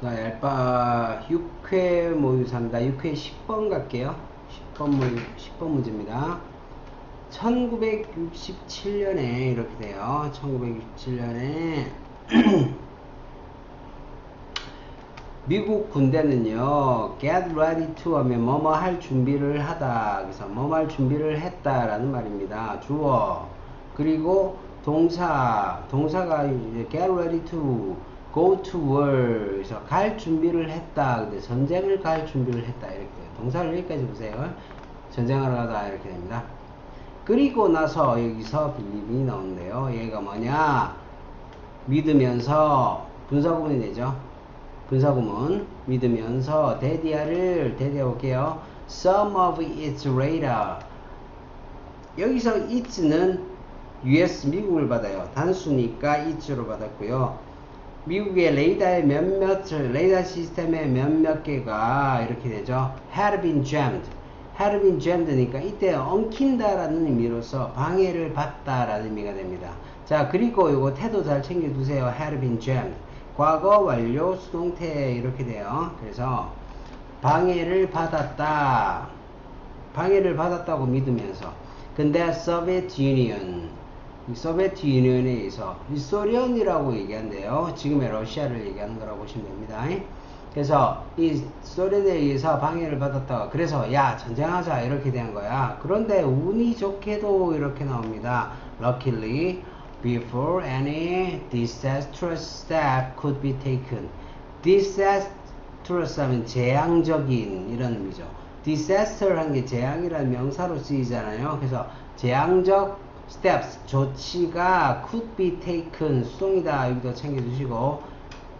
자, 알바 6회 모의사입니다. 6회 10번 갈게요. 10번 모의, 10번 문제입니다. 1967년에 이렇게 돼요. 1967년에 미국 군대는요, get ready to 하면 뭐뭐 할 준비를 하다. 그래서 뭐뭐 할 준비를 했다라는 말입니다. 주어. 그리고 동사. 동사가 이제 get ready to, go to war. 그래서 갈 준비를 했다. 근데 전쟁을 갈 준비를 했다. 이렇게. 동사를 여기까지 보세요. 전쟁하러 가다. 이렇게 됩니다. 그리고 나서 여기서 빌립이 나오는데요. 얘가 뭐냐? 믿으면서 분사구문이 되죠. 분사구문 믿으면서 데디아를 데디아 볼게요. Some of its radar. 여기서 it는 US 미국을 받아요. 단수니까 it로 받았고요. 미국의 레이더의 몇몇 레이더 시스템의 몇몇 개가 이렇게 되죠. had been jammed. had been jammed니까 이때 엉킨다라는 의미로서 방해를 받다라는 의미가 됩니다. 자 그리고 요거 태도 잘 챙겨 두세요. had been jammed. 과거 완료 수동태 이렇게 돼요. 그래서 방해를 받았다. 방해를 받았다고 믿으면서 근데 유니언 이 소비에트 유니언에 의해서 이 소련이라고 얘기한대요. 지금의 러시아를 얘기하는 거라고 보시면 됩니다. 그래서 이 소련에 의해서 방해를 받았다가 그래서 야 전쟁하자 이렇게 된 거야. 그런데 운이 좋게도 이렇게 나옵니다. Luckily before any disastrous step could be taken. disastrous 하면 재앙적인 이런 의미죠. disaster 한게 재앙이라는 명사로 쓰이잖아요. 그래서 재앙적 steps 조치가 could be taken 수동이다 여기도 챙겨주시고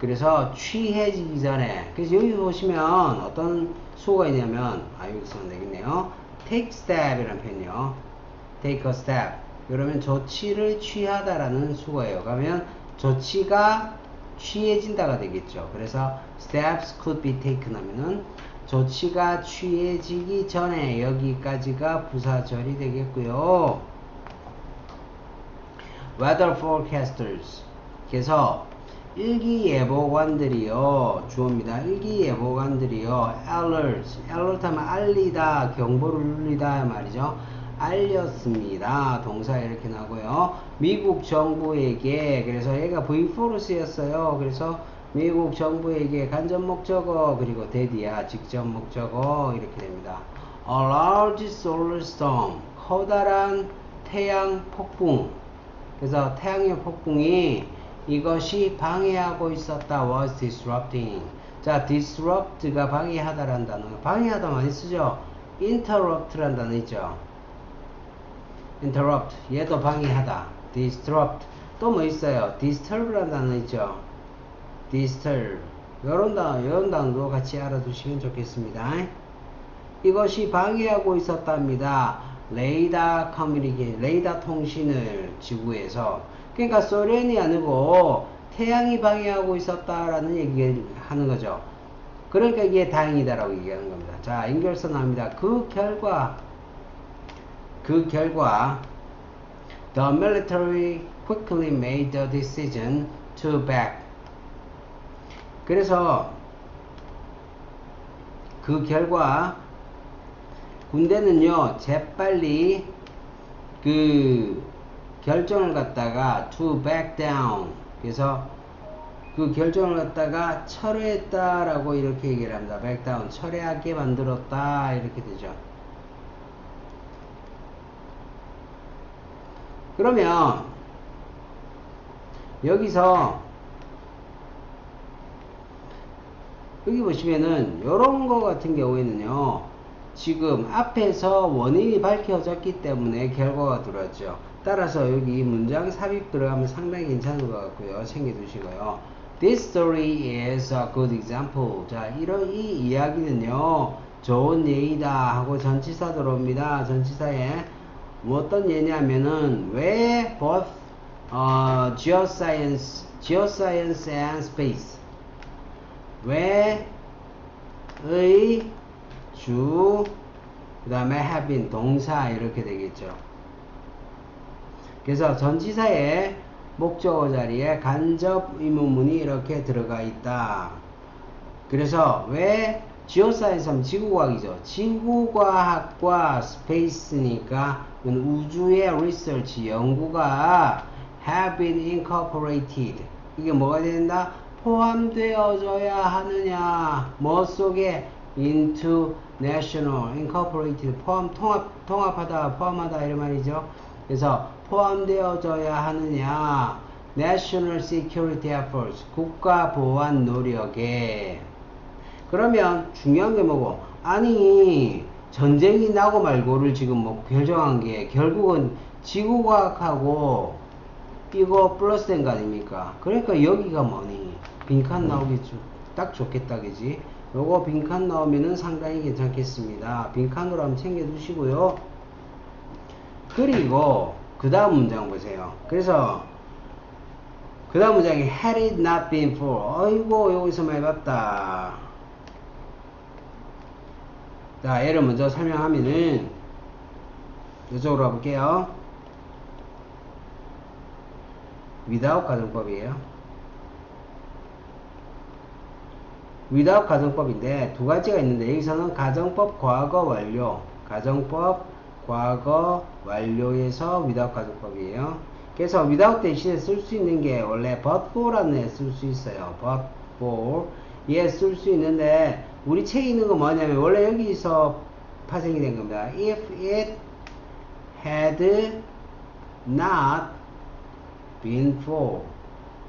그래서 취해지기 전에 그래서 여기 보시면 어떤 수가 있냐면 아 여기 쓰면 되겠네요. take step 이라는 표현이요. take a step 그러면 조치를 취하다 라는 수거예요. 그러면 조치가 취해진다가 되겠죠. 그래서 steps could be taken 하면은 조치가 취해지기 전에 여기까지가 부사절이 되겠고요. Weather forecasters 그래서 일기예보관들이요 주어입니다. 일기예보관들이요 alert alert 하면 알리다 경보를 울리다 말이죠. 알렸습니다. 동사 이렇게 나고요. 미국 정부에게 그래서 얘가 V4로 쓰였어요. 그래서 미국 정부에게 간접 목적어 그리고 대디야 직접 목적어 이렇게 됩니다. A large solar storm 커다란 태양 폭풍 그래서 태양의 폭풍이 이것이 방해하고 있었다. Was disrupting. 자 disrupt가 방해하다라는 단어 방해하다 많이 쓰죠. interrupt라는 단어 있죠. interrupt. 얘도 방해하다. disrupt. 또 뭐 있어요? disturb라는 단어 있죠. disturb. 요런 단어 요런 단어도 같이 알아두시면 좋겠습니다. 이것이 방해하고 있었답니다 레이더 커뮤니케 레이더 통신을 지구에서 그러니까 소련이 아니고 태양이 방해하고 있었다라는 얘기를 하는 거죠. 그러니까 이게 다행이다라고 얘기하는 겁니다. 자 연결선 나옵니다. 그 결과 그 결과 the military quickly made the decision to back. 그래서 그 결과 군대는요 재빨리 그 결정을 갖다가 to back down 그래서 그 결정을 갖다가 철회했다 라고 이렇게 얘기를 합니다. back down 철회하게 만들었다 이렇게 되죠. 그러면 여기서 여기 보시면은 이런 거 같은 경우에는요 지금 앞에서 원인이 밝혀졌기 때문에 결과가 들어왔죠. 따라서 여기 문장 삽입 들어가면 상당히 괜찮은 것 같고요. 챙겨두시고요. This story is a good example. 자 이런 이 이야기는요 좋은 예이다 하고 전치사 들어옵니다. 전치사에 뭐 어떤 예냐면은 왜 both 어, geoscience, geoscience and space? 왜의 주, 그 다음에 have been 동사 이렇게 되겠죠. 그래서 전치사의 목적어 자리에 간접 의문문이 이렇게 들어가 있다. 그래서 왜 하면 지구과학이죠. 지구과학과 스페이스니까 우주의 리서치 연구가 have been incorporated. 이게 뭐가 된다? 포함되어져야 하느냐? 뭐 속에 into national incorporated 포함 통합 통합하다 포함하다 이런 말이죠. 그래서 포함되어져야 하느냐? national security efforts 국가 보안 노력에 그러면 중요한 게 뭐고 아니 전쟁이 나고 말고를 지금 뭐 결정한 게 결국은 지구과학하고 이거 플러스 된거 아닙니까? 그러니까 여기가 뭐니? 빈칸 나오겠죠. 딱 좋겠다, 그지? 요거 빈칸 나오면은 상당히 괜찮겠습니다. 빈칸으로 한번 챙겨두시고요. 그리고 그 다음 문장 보세요. 그래서 그 다음 문장이 had it not been for 어이고 여기서 많이 봤다. 자 얘를 먼저 설명하면은 이쪽으로 가볼게요. without 가정법이에요. Without 가정법인데 두 가지가 있는데 여기서는 가정법 과거 완료, 가정법 과거 완료에서 without 가정법이에요. 그래서 without 대신에 쓸 수 있는 게 원래 but for라는 애 쓸 수 있어요. but for 얘 쓸 수 있는데 우리 책에 있는 건 뭐냐면 원래 여기서 파생이 된 겁니다. if it had not been for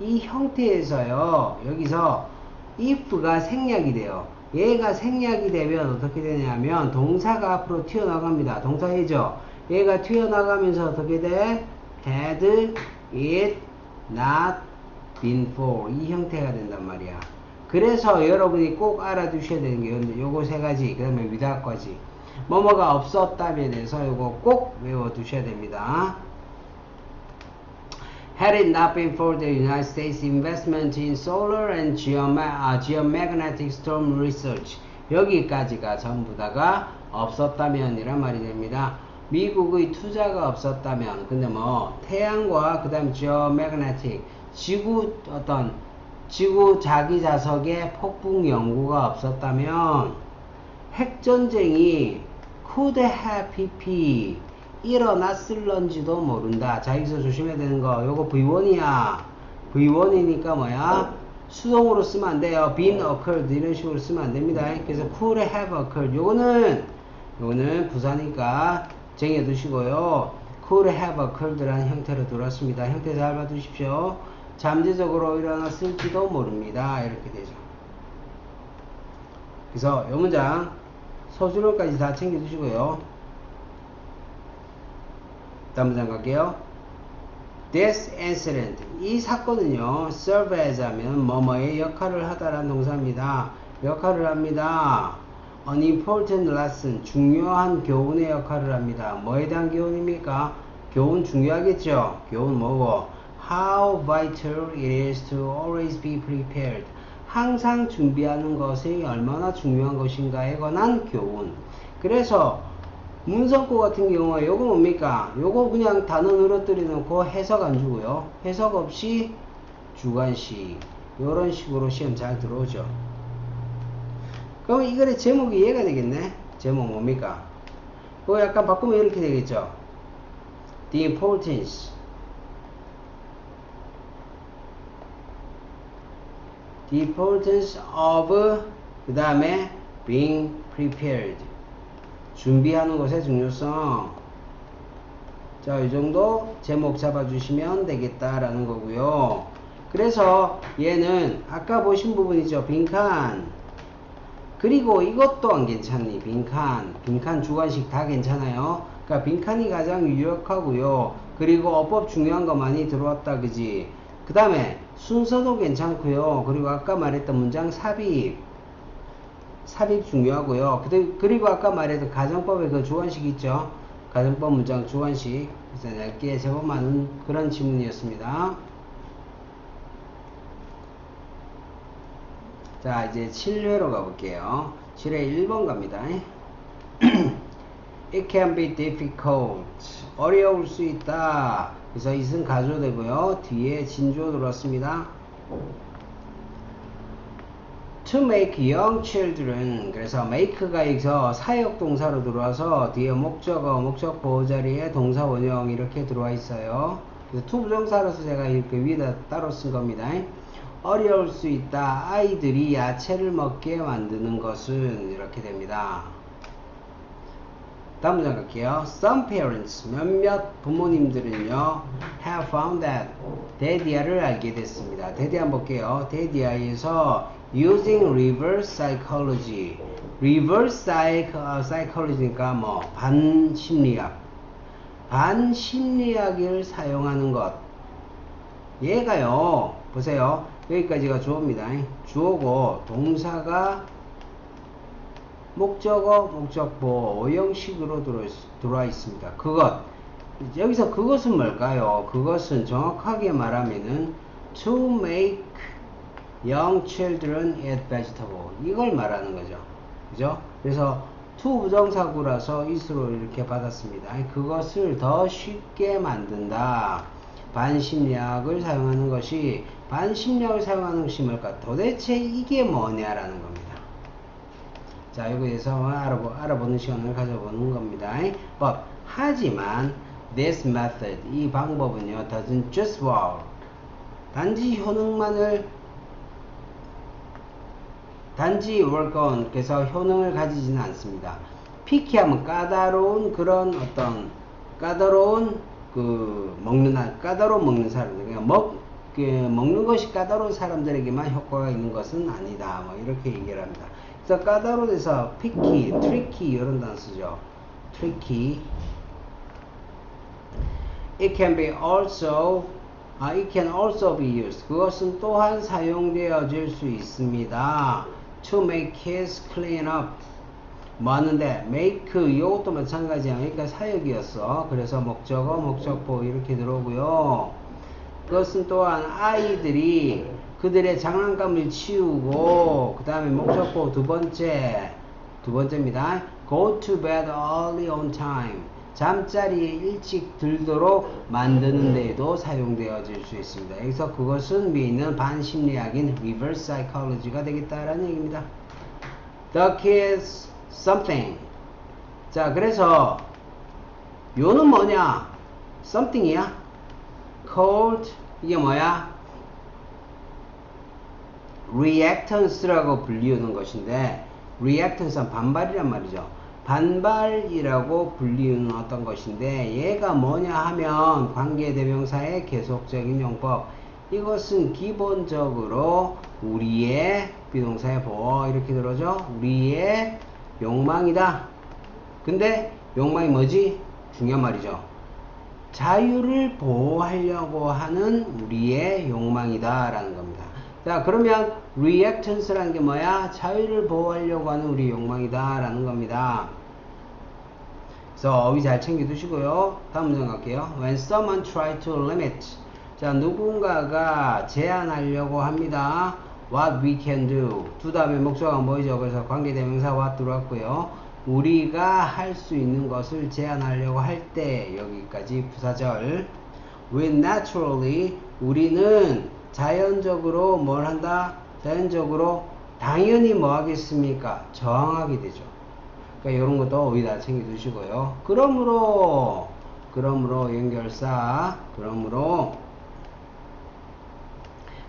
이 형태에서요 여기서 if가 생략이 돼요. 얘가 생략이 되면 어떻게 되냐면 동사가 앞으로 튀어나갑니다. 동사이죠. 얘가 튀어나가면서 어떻게 돼? Had it not been for. 이 형태가 된단 말이야. 그래서 여러분이 꼭 알아두셔야 되는 게 요거 세 가지. 그 다음에 위다까지. 뭐뭐가 없었다면 해서 요거 꼭 외워두셔야 됩니다 Had it not been for the United States investment in solar and geoma, 아, geomagnetic storm research 여기까지가 전부 다가 없었다면 이란 말이 됩니다. 미국의 투자가 없었다면 근데 뭐 태양과 그 다음 geomagnetic 지구 어떤 지구 자기 자석의 폭풍 연구가 없었다면 핵 전쟁이 could have been 일어났을런지도 모른다. 자, 여기서 조심해야 되는 거. 요거 V1이야. V1이니까 뭐야? 수동으로 쓰면 안 돼요. been occurred 이런 식으로 쓰면 안 됩니다. 그래서 could have occurred. 요거는 요거는 부사니까 쟁여 두시고요. could have occurred라는 형태로 들어왔습니다. 형태 잘 봐 두십시오. 잠재적으로 일어났을지도 모릅니다. 이렇게 되죠. 그래서 요 문장 서술어까지 다 챙겨 두시고요. 다음 갈게요. This incident, 이 사건은요, serve as 하면 뭐뭐의 역할을 하다라는 동사입니다. 역할을 합니다. An important lesson, 중요한 교훈의 역할을 합니다. 뭐에 대한 교훈입니까? 교훈 중요하겠죠? 교훈 뭐고? How vital it is to always be prepared. 항상 준비하는 것이 얼마나 중요한 것인가에 관한 교훈. 그래서 문성구 같은 경우에 요거 뭡니까? 요거 그냥 단어 늘어뜨려 놓고 해석 안 주고요. 해석 없이 주관식 요런 식으로 시험 잘 들어오죠. 그럼 이거의 제목이 이해가 되겠네. 제목 뭡니까? 그거 약간 바꾸면 이렇게 되겠죠. The importance The importance of 그 다음에 being prepared 준비하는 것의 중요성. 자, 이 정도 제목 잡아주시면 되겠다라는 거고요. 그래서 얘는 아까 보신 부분이죠. 빈칸. 그리고 이것 또한 괜찮니? 빈칸. 빈칸 주관식 다 괜찮아요. 그러니까 빈칸이 가장 유력하고요. 그리고 어법 중요한 거 많이 들어왔다. 그지? 그 다음에 순서도 괜찮고요. 그리고 아까 말했던 문장 삽입. 삽입 중요하고요. 그리고 아까 말했던 가정법의 그 주관식 있죠. 가정법 문장 주관식. 그래서 얇게 제법 많은 그런 지문이었습니다. 자, 이제 7회로 가볼게요. 7회 1번 갑니다. It can be difficult. 어려울 수 있다. 그래서 이승 가져되고요. 뒤에 진조 들어왔습니다. To make young children 그래서 make가 여기서 사역 동사로 들어와서 뒤에 목적어 목적 보호 자리에 동사 원형 이렇게 들어와 있어요. 그래서 to 부정사로서 제가 이렇게 위에다 따로 쓴 겁니다. 어려울 수 있다. 아이들이 야채를 먹게 만드는 것은 이렇게 됩니다. 다음 문장 갈게요. Some parents, 몇몇 부모님들은요, have found that 데디아를 알게 됐습니다. 데디아 한번 볼게요. 데디아에서 using reverse psychology, reverse 어, psychology니까 뭐 반심리학, 반심리학을 사용하는 것. 얘가요, 보세요. 여기까지가 주어입니다. 주어고 동사가 목적어, 목적보, 오형식으로 들어, 들어와 있습니다. 그것. 여기서 그것은 뭘까요? 그것은 정확하게 말하면은 to make young children eat vegetable. 이걸 말하는 거죠. 그죠? 그래서 to 부정사구라서 is로 이렇게 받았습니다. 그것을 더 쉽게 만든다. 반심리학을 사용하는 것이, 반심리학을 사용하는 것이 뭘까? 도대체 이게 뭐냐라는 겁니다. 자, 여기에서 알아보, 알아보는 시간을 가져보는 겁니다. But, 하지만, this method, 이 방법은요, doesn't just work. 단지 효능만을, 단지 그래서 효능을 가지지는 않습니다. 피키하면 까다로운 그런 어떤, 까다로운 그, 먹는, 까다로운 먹는 사람들, 그러니까 먹, 그, 먹는 것이 까다로운 사람들에게만 효과가 있는 것은 아니다. 뭐, 이렇게 얘기를 합니다. 그래서 까다로워서 picky, tricky 이런 단어 쓰죠. tricky. It can be also, 아, it can also be used. 그것은 또한 사용되어질 수 있습니다. To make kids clean up. 뭐 하는데 make 이것도 마찬가지야. 그러니까 사역이었어. 그래서 목적어, 목적보 이렇게 들어오고요. 그것은 또한 아이들이 그들의 장난감을 치우고 그 다음에 목적보 두 번째 두 번째입니다. Go to bed early on time. 잠자리에 일찍 들도록 만드는 데에도 사용되어질 수 있습니다. 여기서 그것은 미는 반심리학인 reverse psychology가 되겠다라는 얘기입니다. The kids something. 자, 그래서 요는 뭐냐? something이야. called 이게 뭐야? reactance라고 불리우는 것인데 reactance는 반발이란 말이죠. 반발이라고 불리우는 어떤 것인데 얘가 뭐냐 하면 관계대명사의 계속적인 용법 이것은 기본적으로 우리의 비동사의 보어 이렇게 들어죠. 우리의 욕망이다. 근데 욕망이 뭐지? 중요한 말이죠. 자유를 보호하려고 하는 우리의 욕망이다 라는 겁니다. 자 그러면 reactance라는 게 뭐야? 자유를 보호하려고 하는 우리 욕망이다 라는 겁니다. 그래서 어휘 잘 챙겨 두시고요. 다음 문장 갈게요. When someone try to limit 자 누군가가 제한하려고 합니다. What we can do 두 다음에 목적어가 뭐죠? 그래서 관계대명사 what 들어왔고요. 우리가 할 수 있는 것을 제한하려고 할 때 여기까지 부사절 We naturally 우리는 자연적으로 뭘 한다? 자연적으로 당연히 뭐 하겠습니까? 저항하게 되죠. 그러니까 이런 것도 어디다 챙겨 두시고요. 그러므로 그러므로 연결사 그러므로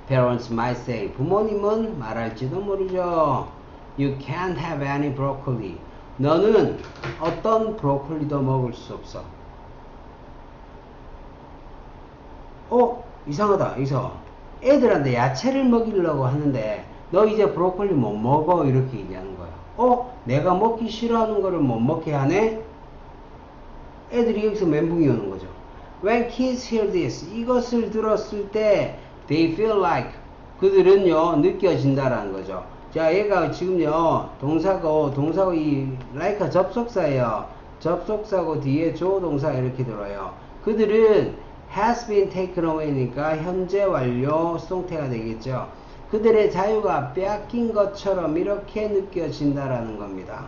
parents might say 부모님은 말할지도 모르죠. You can't have any broccoli. 너는 어떤 브로콜리도 먹을 수 없어. 어? 이상하다. 이서 애들한테 야채를 먹이려고 하는데 너 이제 브로콜리 못 먹어 이렇게 얘기하는 거야. 어? 내가 먹기 싫어하는 거를 못 먹게 하네? 애들이 여기서 멘붕이 오는 거죠. When kids hear this, 이것을 들었을 때 they feel like 그들은요 느껴진다라는 거죠. 자, 얘가 지금요 동사고 동사고 이 like가 접속사예요. 접속사고 뒤에 조동사 이렇게 들어요. 그들은 has been taken away니까 현재 완료 수동태가 되겠죠. 그들의 자유가 빼앗긴 것처럼 이렇게 느껴진다라는 겁니다.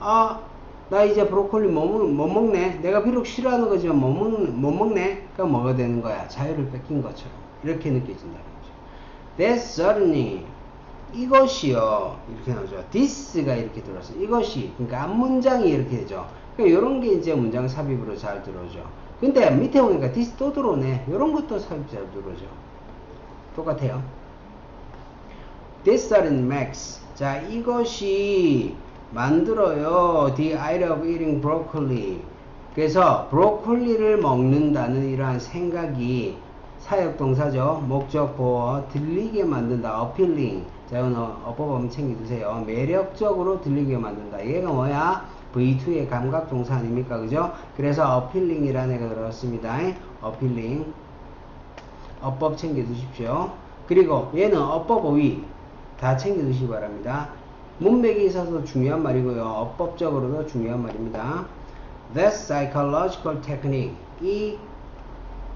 아, 나 이제 브로콜리 못, 먹- 못 먹네. 내가 비록 싫어하는 거지만 못, 먹, 못 먹네. 그럼 뭐가 되는 거야? 자유를 뺏긴 것처럼. 이렇게 느껴진다는 거죠. That's certainly 이것이요 이렇게 나오죠. this가 이렇게 들어서 이것이 그러니까 앞 문장이 이렇게 되죠. 그러니까 이런 게 이제 문장 삽입으로 잘 들어오죠. 근데 밑에 보니까 this 또 들어오네. 이런 것도 삽입 잘 들어오죠. 똑같아요. This salad makes. 자, 이것이 만들어요. The idea of eating broccoli. 그래서 브로콜리를 먹는다는 이러한 생각이 사역동사죠. 목적 보어 들리게 만든다. appealing. 자, 이건 어, 어법 한번 챙겨두세요. 매력적으로 들리게 만든다. 얘가 뭐야? V2의 감각 동사 아닙니까? 그죠? 그래서 appealing이라는 애가 들어갔습니다. appealing. 어법 챙겨두십시오. 그리고 얘는 어법 어휘 다 챙겨두시기 바랍니다. 문맥에 있어서 중요한 말이고요. 어법적으로도 중요한 말입니다. That psychological technique 이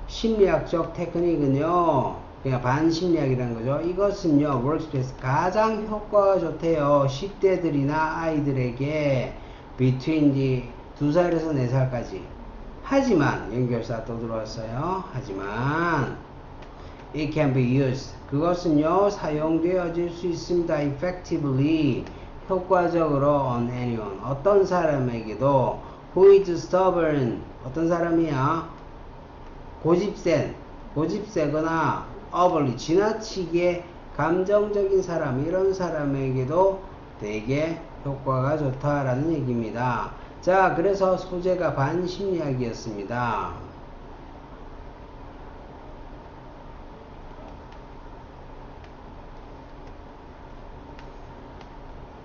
심리학적 테크닉은요 그냥 반심리학이라는 거죠. 이것은요 works best 가장 효과가 좋대요. 10대들이나 아이들에게 between the 2살에서 4살까지 하지만 연결사 또 들어왔어요. 하지만 it can be used. 그것은요, 사용되어질 수 있습니다. effectively. 효과적으로 on anyone. 어떤 사람에게도 who is stubborn. 어떤 사람이야? 고집센, 고집세거나 overly, 지나치게 감정적인 사람, 이런 사람에게도 되게 효과가 좋다라는 얘기입니다. 자, 그래서 소재가 반심리학이었습니다.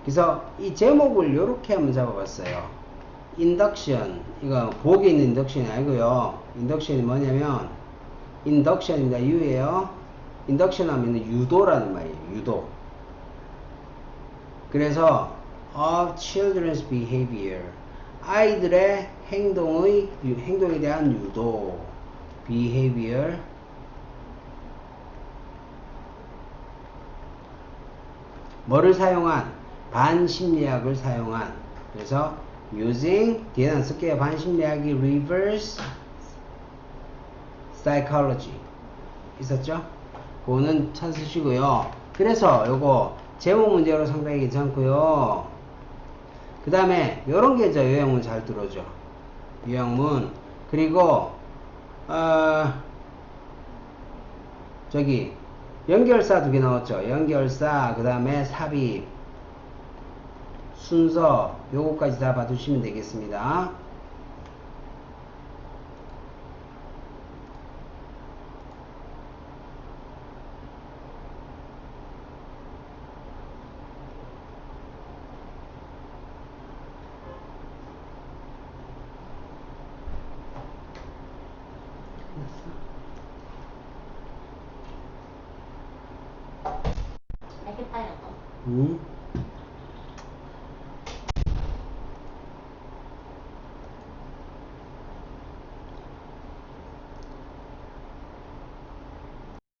그래서 이 제목을 이렇게 한번 잡아봤어요. 인덕션 이거 복에 있는 인덕션이 아니고요. 인덕션이 뭐냐면 인덕션입니다. 유예요. 인덕션 하면 유도라는 말이에요. 유도. 그래서 of children's behavior. 아이들의 행동의 유- 행동에 대한 유도 behavior. 뭐를 사용한? 반심리학을 사용한. 그래서 using 뒤에는 쓸게요. 반심리학이 reverse psychology. 있었죠? 그거는 찾으시고요. 그래서 요거 제목 문제로 상당히 괜찮고요 그 다음에 요런 게 이제 요양문 잘 들어오죠 요양문 그리고 어 저기 연결사 두 개 나왔죠. 연결사, 그 다음에 삽입, 순서, 요거까지 다 봐두시면 되겠습니다. 알겠다요. 음?